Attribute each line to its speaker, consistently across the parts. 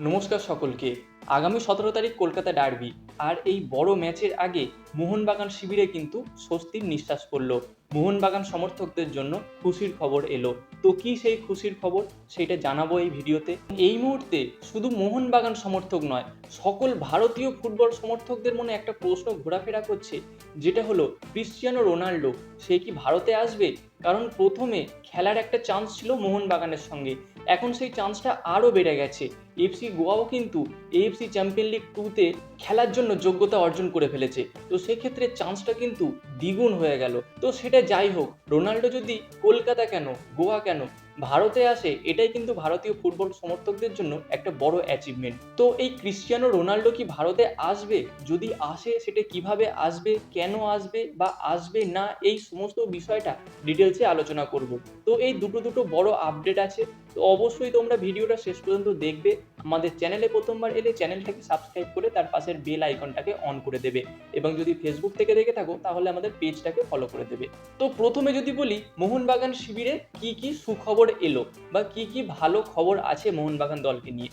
Speaker 1: নমস্কার সকলকে। আগামী সতেরো তারিখ কলকাতা ডার্বি। আর এই বড় ম্যাচের আগে মোহনবাগান শিবিরে কিন্তু স্বস্তির নিঃশ্বাস পড়ল। মোহনবাগান সমর্থকদের জন্য খুশির খবর এলো। তো কি সেই খুশির খবর সেটা জানাব এই ভিডিওতে। এই মুহূর্তে শুধু মোহনবাগান সমর্থক নয়, সকল ভারতীয় ফুটবল সমর্থকদের মনে একটা প্রশ্ন ঘোরাফেরা করছে, যেটা হলো, ক্রিশ্চিয়ানো রোনাল্ডো, সে কি ভারতে আসবে? কারণ প্রথমে খেলার একটা চান্স ছিল মোহনবাগানের সঙ্গে। এখন সেই চান্সটা আরও বেড়ে গেছে। এফসি গোয়াও কিন্তু এএফসি চ্যাম্পিয়ন লিগ টুতে খেলার জন্য যোগ্যতা অর্জন করে ফেলেছে। তো সেক্ষেত্রে চান্সটা কিন্তু দ্বিগুণ হয়ে গেল। তো সেটা যাই হোক, রোনাল্ডো যদি কলকাতা কেন, গোয়া কেন ভারতে আসে, এটাই কিন্তু ভারতীয় ফুটবল সমর্থকদের জন্য একটা বড় অ্যাচিভমেন্ট তো এই ক্রিশ্চিয়ানো রোনাল্ডো কি ভারতে আসবে? যদি আসে, সেটা কীভাবে আসবে, কেন আসবে বা আসবে না, এই সমস্ত বিষয়টা ডিটেলসে আলোচনা করব। তো এই দুটো দুটো বড় আপডেট আছে। তো অবশ্যই তোমরা ভিডিওটা শেষ পর্যন্ত দেখবে। আমাদের চ্যানেলে প্রথমবার এলে চ্যানেলটাকে সাবস্ক্রাইব করে তার পাশের বেল আইকনটাকে অন করে দেবে এবং যদি ফেসবুক থেকে দেখে থাকো, তাহলে আমাদের পেজটাকে ফলো করে দেবে। তো প্রথমে যদি বলি, মোহনবাগান শিবিরে কি কি সুখবর এলো বা কি কি ভালো খবর আছে মোহনবাগান দলকে নিয়ে?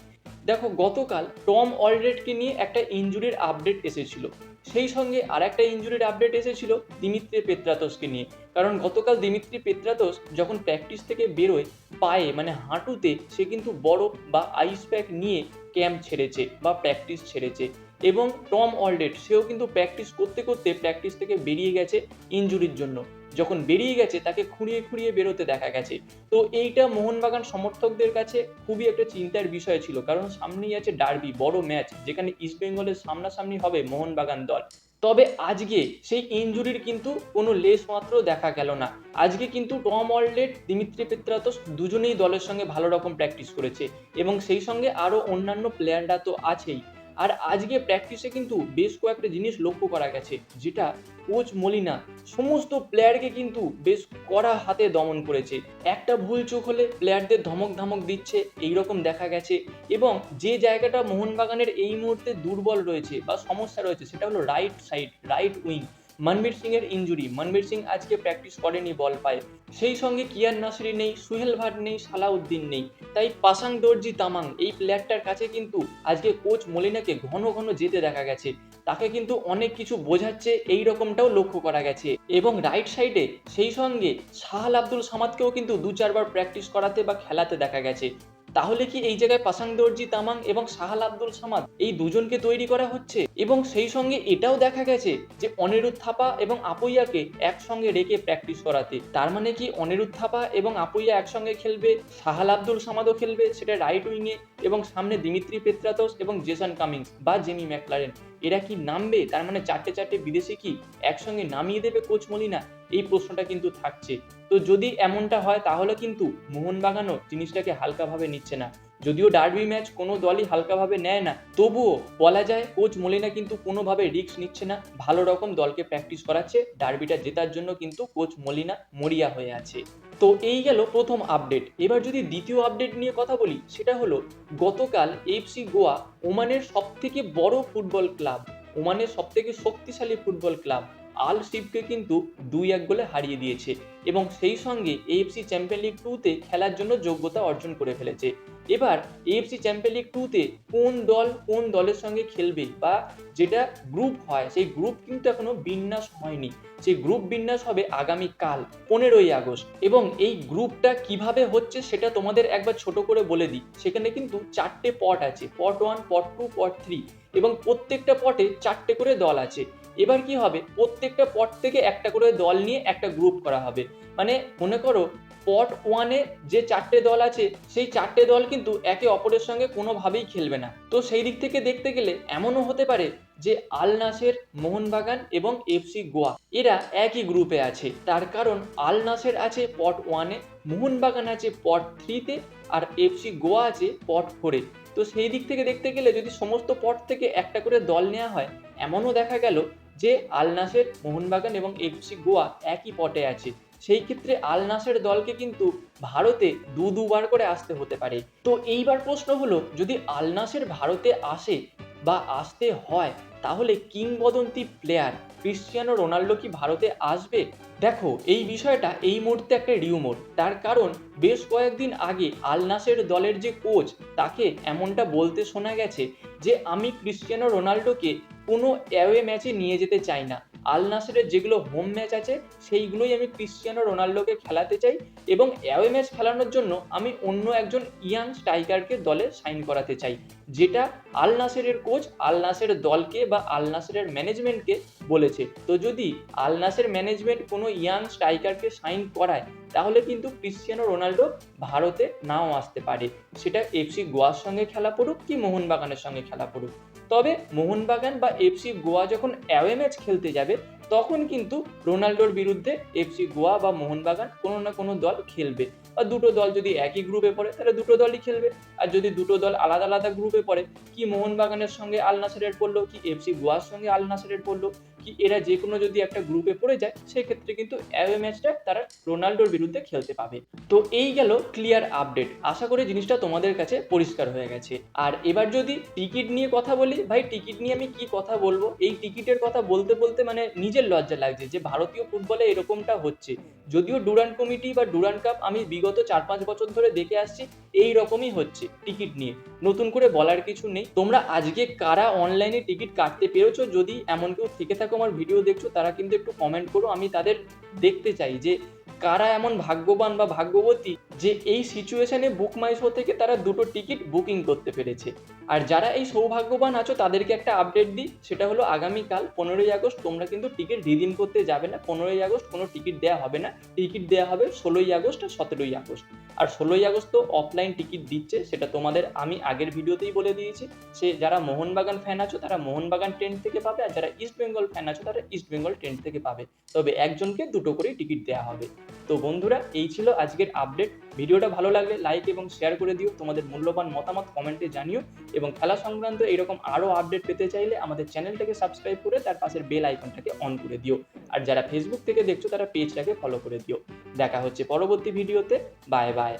Speaker 1: দেখো, গতকাল টম অলরেডকে নিয়ে একটা ইঞ্জুরির আপডেট এসেছিল। সেই সঙ্গে আর একটা ইঞ্জুরির আপডেট এসেছিল দিমিত্রি পেত্রাতোসকে নিয়ে। কারণ গতকাল দিমিত্রি পেত্রাতোস যখন প্র্যাকটিস থেকে বেরোয়, পায়ে মানে হাঁটুতে, সে কিন্তু বরফ বা আইস প্যাক নিয়ে ক্যাম্প ছেড়েছে বা প্র্যাকটিস ছেড়েছে। এবং টম অলডেট, সেও কিন্তু প্র্যাকটিস করতে করতে প্র্যাকটিস থেকে বেরিয়ে গেছে ইঞ্জুরির জন্য। যখন বেরিয়ে গেছে, তাকে খুঁড়িয়ে খুঁড়িয়ে বেরোতে দেখা গেছে। তো এইটা মোহনবাগান সমর্থকদের কাছে খুবই একটা চিন্তার বিষয় ছিল। কারণ সামনেই আছে ডার্বি, বড় ম্যাচ, যেখানে ইস্টবেঙ্গলের সামনাসামনি হবে মোহনবাগান দল। তবে আজকে সেই ইঞ্জুরির কিন্তু কোনো লেশ মাত্র দেখা গেল না। আজকে কিন্তু টম অলডেট, দিমিত্রি পেত্রাতোস দুজনেই দলের সঙ্গে ভালো রকম প্র্যাকটিস করেছে। এবং সেই সঙ্গে আরও অন্যান্য প্লেয়াররা তো আছেই। আর আজকে প্র্যাকটিসে কিন্তু বেশ কয়েকটা জিনিস লক্ষ্য করা গেছে, যেটা কোচ মলিনা সমস্ত প্লেয়ারকে কিন্তু বেশ কড়া হাতে দমন করেছে। একটা ভুল চোখ হলে প্লেয়ারদের ধমক ধমক দিচ্ছে এই রকম দেখা গেছে এবং যে জায়গাটা মোহনবাগানের এই মুহূর্তে দুর্বল রয়েছে বা সমস্যা রয়েছে, সেটা হলো right side right wing Manbir Singh এর ইঞ্জুরি মনবীর সিং আজকে প্র্যাকটিস করেনি বল পায়। সেই সঙ্গে কিয়ার নাসরি নেই, সুহেল ভাট নেই, সালাউদ্দিন নেই। তাই পাসাং দর্জি তামাং এই প্লেয়ারটার কাছে কিন্তু আজকে কোচ মলিনাকে ঘন ঘন যেতে দেখা গেছে। তাকে কিন্তু অনেক কিছু বোঝাচ্ছে এই রকমটাও লক্ষ্য করা গেছে। এবং রাইট সাইডে সেই সঙ্গে শাহাল আব্দুল সামাদকেও কিন্তু দু চারবার প্র্যাকটিস করাতে বা খেলাতে দেখা গেছে। তাহলে কি এই জায়গায় পাসাং দর্জি তামাং এবং সাহাল আব্দুল সামাদ এই দুজনকে তৈরি করা হচ্ছে? এবং সেই সঙ্গে এটাও দেখা গেছে যে অনিরুদ্ধ থাপা এবং আপুইয়াকে একসঙ্গে রেখে প্র্যাকটিস করাতে। তার মানে কি অনিরুদ্ধ থাপা এবং আপুইয়া একসঙ্গে খেলবে সাহাল আব্দুল সামাদও খেলবে, সেটা রাইট উইংয়ে এবং সামনে দিমিত্রি পেত্রাতোস এবং জেসন কামিংস বা জেমি ম্যাকলারেন। এরা কি নামবে? তার মানে চারটে চারটে বিদেশে কি একসঙ্গে নামিয়ে দেবে কোচ মলিনা? এই প্রশ্নটা কিন্তু থাকছে। তো যদি এমনটা হয়, তাহলে কিন্তু মোহনবাগানও জিনিসটাকে হালকাভাবে নিচ্ছে না। যদিও ডার্বি ম্যাচ কোনো দলই হালকাভাবে নেয় না, তবুও বলা যায় কোচ মলিনা কিন্তু কোনোভাবে রিস্ক নিচ্ছে না। ভালো রকম দলকে প্র্যাকটিস করাচ্ছে ডার্বিটা জেতার জন্য কিন্তু কোচ মলিনা মরিয়া হয়ে আছে। তো এই গেল প্রথম আপডেট এবার যদি দ্বিতীয় আপডেট নিয়ে কথা বলি, সেটা হলো গতকাল এফসি গোয়া ওমানের সবথেকে বড় ফুটবল ক্লাব ওমানের সবথেকে শক্তিশালী ফুটবল ক্লাব আল শিবকে কিন্তু দুই এক গোলে হারিয়ে দিয়েছে এবং সেই সঙ্গে এএফসি চ্যাম্পিয়ন লিগ টুতে খেলার জন্য যোগ্যতা অর্জন করে ফেলেছে। এবার এএফসি চ্যাম্পিয়ন লিগ টুতে কোন দল কোন দলের সঙ্গে খেলবে বা যেটা গ্রুপ হয়, সেই গ্রুপ কিন্তু এখনও বিন্যাস হয়নি। সেই গ্রুপ বিন্যাস হবে আগামী কাল, পনেরোই আগস্ট। এবং এই গ্রুপটা কীভাবে হচ্ছে সেটা তোমাদের একবার ছোট করে বলে দিই। সেখানে কিন্তু চারটে পট আছে pot one pot two pot three এবং প্রত্যেকটা পটে চারটে করে দল আছে। এবার কি হবে? প্রত্যেকটা পট থেকে একটা করে দল নিয়ে একটা গ্রুপ করা হবে। মানে মনে করো পট ওয়ানে যে চারটে দল আছে, সেই চারটে দল কিন্তু একে অপরের সঙ্গে কোনোভাবেই খেলবে না। তো সেই দিক থেকে দেখতে গেলে এমনও হতে পারে যে আল নাসের, মোহনবাগান এবং এফসি গোয়া, এরা একই গ্রুপে আছে। তার কারণ আল নাসের আছে পট ওয়ানে মোহনবাগান আছে পট থ্রিতে আর এফসি গোয়া আছে পট ফোরে তো সেই দিক থেকে দেখতে গেলে যদি সমস্ত পট থেকে একটা করে দল নেওয়া হয়, এমনও দেখা গেল যে আল নাসের, মোহনবাগান এবং এফসি গোয়া একই পটে আছে। সেই ক্ষেত্রে আল নাসের দলকে কিন্তু ভারতে দু দুবার করে আসতে হতে পারে। তো এইবার প্রশ্ন হলো, যদি আল নাসের ভারতে আসে বা আসতে হয়, তাহলে কিংবদন্তি প্লেয়ার ক্রিশ্চিয়ানো রোনাল্ডো কি ভারতে আসবে? দেখো, এই বিষয়টা এই মুহূর্তে একটা রিউমোর তার কারণ, বেশ কয়েকদিন আগে আল নাসের দলের যে কোচ তাকে এমনটা বলতে শোনা গেছে যে, আমি ক্রিশ্চিয়ানো রোনাল্ডোকে কোনো অ্যাওয়ে ম্যাচে নিয়ে যেতে চাই না। আল নাসেরের যেগুলো হোম ম্যাচ আছে, সেইগুলোই আমি ক্রিশ্চিয়ানো রোনাল্ডোকে খেলাতে চাই এবং অ্যাওয়ে ম্যাচ খেলানোর জন্য আমি অন্য একজন ইয়াং স্ট্রাইকারকে দলে সাইন করাতে চাই। যেটা আল নাসেরের কোচ, আল নাসের দলকে বা আল নাসেরের ম্যানেজমেন্টকে বলেছে। তো যদি আল নাসের ম্যানেজমেন্ট কোনো ইয়াং স্ট্রাইকারকে সাইন করায়, তাহলে কিন্তু ক্রিশ্চিয়ানো রোনাল্ডো ভারতে নাও আসতে পারে। সেটা এফসি গোয়ার সঙ্গে খেলা পড়ুক কি মোহনবাগানের সঙ্গে খেলা পড়ুক। তবে মোহনবাগান বা এফসি গোয়া যখন অ্যাওয়ে ম্যাচ খেলতে যাবে তখন কিন্তু রোনাল্ডোর বিরুদ্ধে এফসি গোয়া বা মোহনবাগান কোনো না কোনো দল খেলবে। বা দুটো দল যদি একই গ্রুপে পড়ে, তাহলে দুটো দলই খেলবে। আর যদি দুটো দল আলাদা আলাদা গ্রুপে পড়ে, কি মোহনবাগানের সঙ্গে আল নাসারের পড়ল, কি এফসি গোয়ার সঙ্গে আল নাসারের পড়ল কি এরা যে কোনো যদি একটা গ্রুপে পড়ে যায়, সেক্ষেত্রে কিন্তু অ্যাওয়ে ম্যাচটা তারা রোনাল্ডোর বিরুদ্ধে খেলতে পাবে। তো এই গেল ক্লিয়ার আপডেট আশা করি জিনিসটা তোমাদের কাছে পরিষ্কার হয়ে গেছে। আর এবার যদি টিকিট নিয়ে কথা বলি, ভাই টিকিট নিয়ে আমি কি কথা বলব? এই টিকিটের কথা বলতে বলতে মানে নিজের লজ্জা লাগছে যে ভারতীয় ফুটবলে এরকমটা হচ্ছে। যদিও ডুরান কমিটি বা ডুরান কাপ আমি বিগত চার পাঁচ বছর ধরে দেখে আসছি এই রকমই হচ্ছে টিকিট নিয়ে। নতুন করে বলার কিছু নেই। তোমরা আজকে কারা অনলাইনে টিকিট কাটতে পেরেছ যদি এমন কেউ থেকে থাকো আমার ভিডিও দেখছ, তারা কিন্তু একটু কমেন্ট করো, আমি তাদের দেখতে চাই যে কারা এমন ভাগ্যবান বা ভাগ্যবতী যে এই সিচুয়েশনে বুক মাই শো থেকে তারা দুটো টিকিট বুকিং করতে পেরেছে। আর যারা এই সৌভাগ্যবান আছো, তাদেরকে একটা আপডেট দিই, সেটা হলো আগামীকাল, পনেরোই আগস্ট, তোমরা কিন্তু টিকিট রিডিম করতে যাবে না। পনেরোই আগস্ট কোনো টিকিট দেওয়া হবে না। টিকিট দেওয়া হবে ষোলোই আগস্ট আর সতেরোই আগস্ট। আর ষোলোই আগস্ট তো অফলাইন টিকিট দিচ্ছে, সেটা তোমাদের আমি আগের ভিডিওতেই বলে দিয়েছি। সে যারা মোহনবাগান ফ্যান আছো, তারা মোহনবাগান ট্রেন থেকে পাবে আর যারা ইস্ট বেঙ্গল ফ্যান আছো, তারা ইস্ট বেঙ্গল ট্রেন থেকে পাবে। তবে একজনকে দুটো করেই টিকিট দেওয়া হবে। তো বন্ধুরা, এই ছিল আজকের আপডেট ভিডিওটা ভালো লাগলে লাইক এবং শেয়ার করে দিও। তোমাদের মূল্যবান মতামত কমেন্টে জানিও। এবং খেলা সংক্রান্ত এরকম আরও আপডেট পেতে চাইলে আমাদের চ্যানেলটাকে সাবস্ক্রাইব করে তার পাশের বেল আইকনটাকে অন করে দিও। আর যারা ফেসবুক থেকে দেখছ তারা পেজটাকে ফলো করে দিও। দেখা হচ্ছে পরবর্তী ভিডিওতে বাই বাই